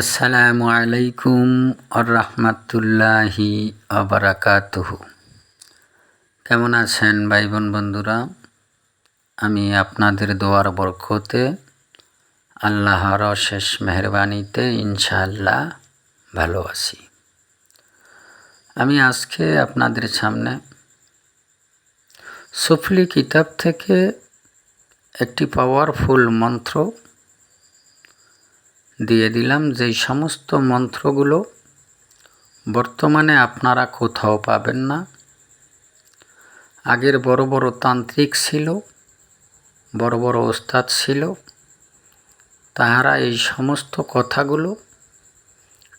আসসালামু আলাইকুম আরহামাতুল্লাহি আবরাকাতুহ। কেমন আছেন ভাই বোন বন্ধুরা? আমি আপনাদের দোয়ার বরকতে আল্লাহর অশেষ মেহরবানিতে ইনশাআল্লাহ ভালো আছি। আমি আজকে আপনাদের সামনে সুফলি কিতাব থেকে একটি পাওয়ারফুল মন্ত্র দিয়ে দিলাম যেই সমস্ত মন্ত্রগুলো বর্তমানে আপনারা কোথাও পাবেন না। আগের বড় বড় তান্ত্রিক ছিল, বড় বড় ওস্তাদ ছিল, তাহারা এই সমস্ত কথাগুলো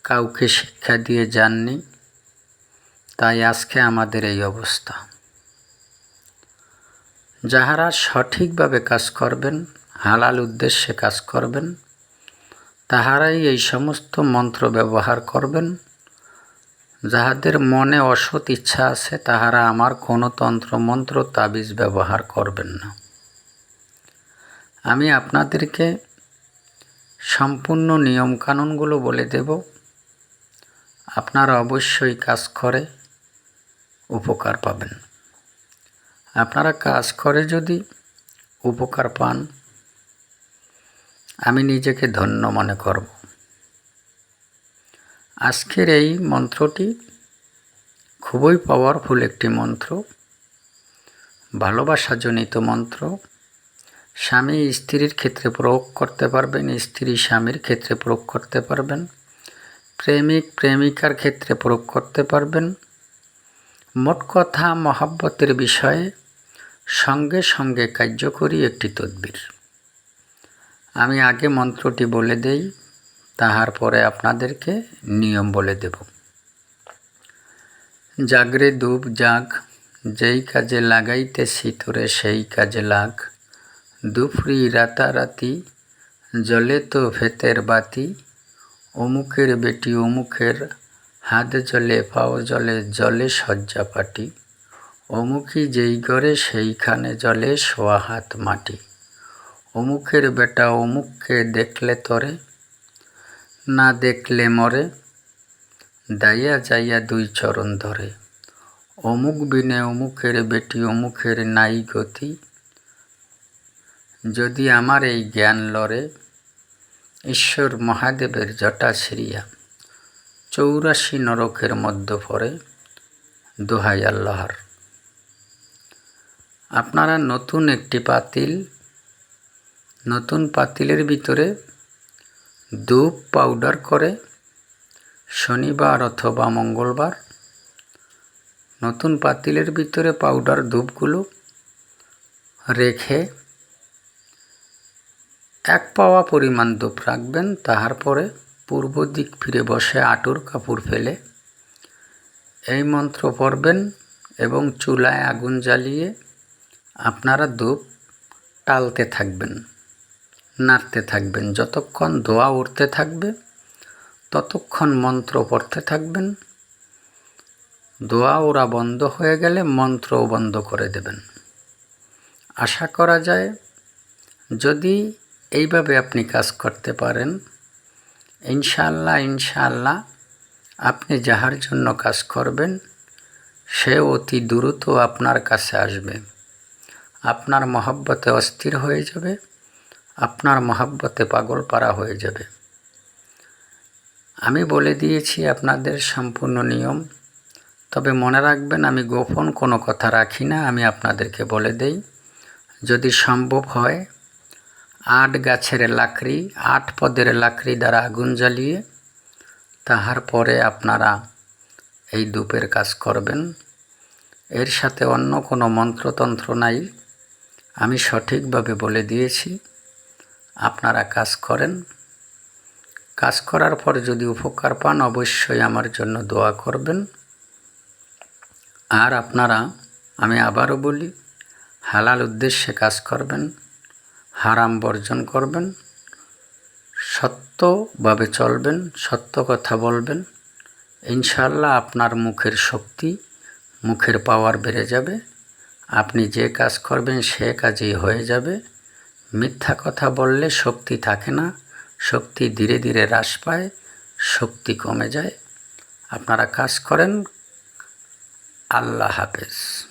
কাউকে শিক্ষা দিয়ে যাননি, তাই আজকে আমাদের এই অবস্থা। যাহারা সঠিকভাবে কাজ করবেন, হালাল উদ্দেশ্যে কাজ করবেন তাহারাই এই সমস্ত মন্ত্র ব্যবহার করবেন। যাহাদের মনে অসৎ ইচ্ছা আছে, তাহারা আমার কোনো তন্ত্র, মন্ত্র, তাবিজ ব্যবহার করবেন না। আমি আপনাদেরকে সম্পূর্ণ নিয়মকানুনগুলো বলে দেব। আপনারা অবশ্যই কাজ করে উপকার পাবেন। আপনারা কাজ করে যদি উপকার পান আমি নিজেকে ধন্য মনে করব। আজকের এই মন্ত্রটি খুবই পাওয়ারফুল একটি মন্ত্র, ভালোবাসাজনিত মন্ত্র। স্বামী স্ত্রীর ক্ষেত্রে প্রয়োগ করতে পারবেন, স্ত্রী স্বামীর ক্ষেত্রে প্রয়োগ করতে পারবেন, প্রেমিক প্রেমিকার ক্ষেত্রে প্রয়োগ করতে পারবেন। মোট কথা মহাব্বতের বিষয়ে সঙ্গে সঙ্গে কার্যকরী একটি তদ্বির। আমি আগে মন্ত্রটি বলে দেই, তাহার পরে আপনাদেরকে নিয়ম বলে দেব। জাগরে দুব জাগ, যেই কাজে লাগাইতে তোরে সেই কাজে লাগ। দুফরি রাতারাতি, জলে তো ভেতের বাতি। অমুকের বেটি অমুকের, হাত জলে পাও জলে জলে শয্যা পাটি। অমুকি যেই ঘরে সেইখানে জলে সোয়া হাত মাটি। অমুকের বেটা অমুককে দেখলে তরে, না দেখলে মরে। দাইয়া যাইয়া দুই চরণ ধরে। অমুক বিনে অমুকের বেটি অমুকের নাই গতি। যদি আমার এই জ্ঞান লরে ঈশ্বর মহাদেবের জটা ছিড়িয়া চৌরাশি নরকের মধ্য পড়ে দোহাই আল্লাহর। আপনারা নতুন একটি পাতিল নতুন পাতিলের ভিতরে ধূপ পাউডার করে শনিবার অথবা মঙ্গলবার। নতুন পাতিলের ভিতরে পাউডার ধূপগুলো রেখে এক পাওয়া পরিমাণ ধূপ রাখবেন, তাহার পরে পূর্ব দিক ফিরে বসে আটুর কাপড় ফেলে এই মন্ত্র পড়বেন এবং চুলায় আগুন জ্বালিয়ে আপনারা ধূপ টালতে থাকবেন। নাড়তে থাকবেন। যতক্ষণ দোয়া উঠতে থাকবে, ততক্ষণ মন্ত্র পড়তে থাকবেন। দোয়া ওরা বন্ধ হয়ে গেলে মন্ত্রও বন্ধ করে দেবেন। আশা করা যায়, যদি এইভাবে আপনি কাজ করতে পারেন ইনশাল্লাহ ইনশাল্লাহ আপনি যাহার জন্য কাজ করবেন, সে অতি দ্রুত আপনার কাছে আসবে। আপনার মহব্বতে অস্থির হয়ে যাবে। আপনার মহাব্বতে পাগল পারা হয়ে যাবে। আমি বলে দিয়েছি আপনাদের সম্পূর্ণ নিয়ম, তবে মনে রাখবেন আমি গোপন কোনো কথা রাখি না, আমি আপনাদেরকে বলে দেই, যদি সম্ভব হয়, আট গাছের লাকড়ি, আট পদের লাকড়ি দ্বারা আগুন জ্বালিয়ে তাহার পরে আপনারা এই ধূপের কাজ করবেন। এর সাথে অন্য কোনো মন্ত্রতন্ত্র নাই, আমি সঠিকভাবে বলে দিয়েছি। আপনারা কাজ করেন। কাজ করার পর যদি উপকার পান, অবশ্যই আমার জন্য দোয়া করবেন। আর আপনারা, আমি আবারও বলি, হালাল উদ্দেশ্যে কাজ করবেন, হারাম বর্জন করবেন, সত্যভাবে চলবেন, সত্য কথা বলবেন ইনশাল্লাহ আপনার মুখের শক্তি, মুখের পাওয়ার বেড়ে যাবে। আপনি যে কাজ করবেন, সে কাজই হয়ে যাবে। মিথ্যা কথা বললে শক্তি থাকে না, শক্তি ধীরে ধীরে হ্রাস পায়, শক্তি কমে যায়। আপনারা কাজ করেন। আল্লাহ হাফেজ।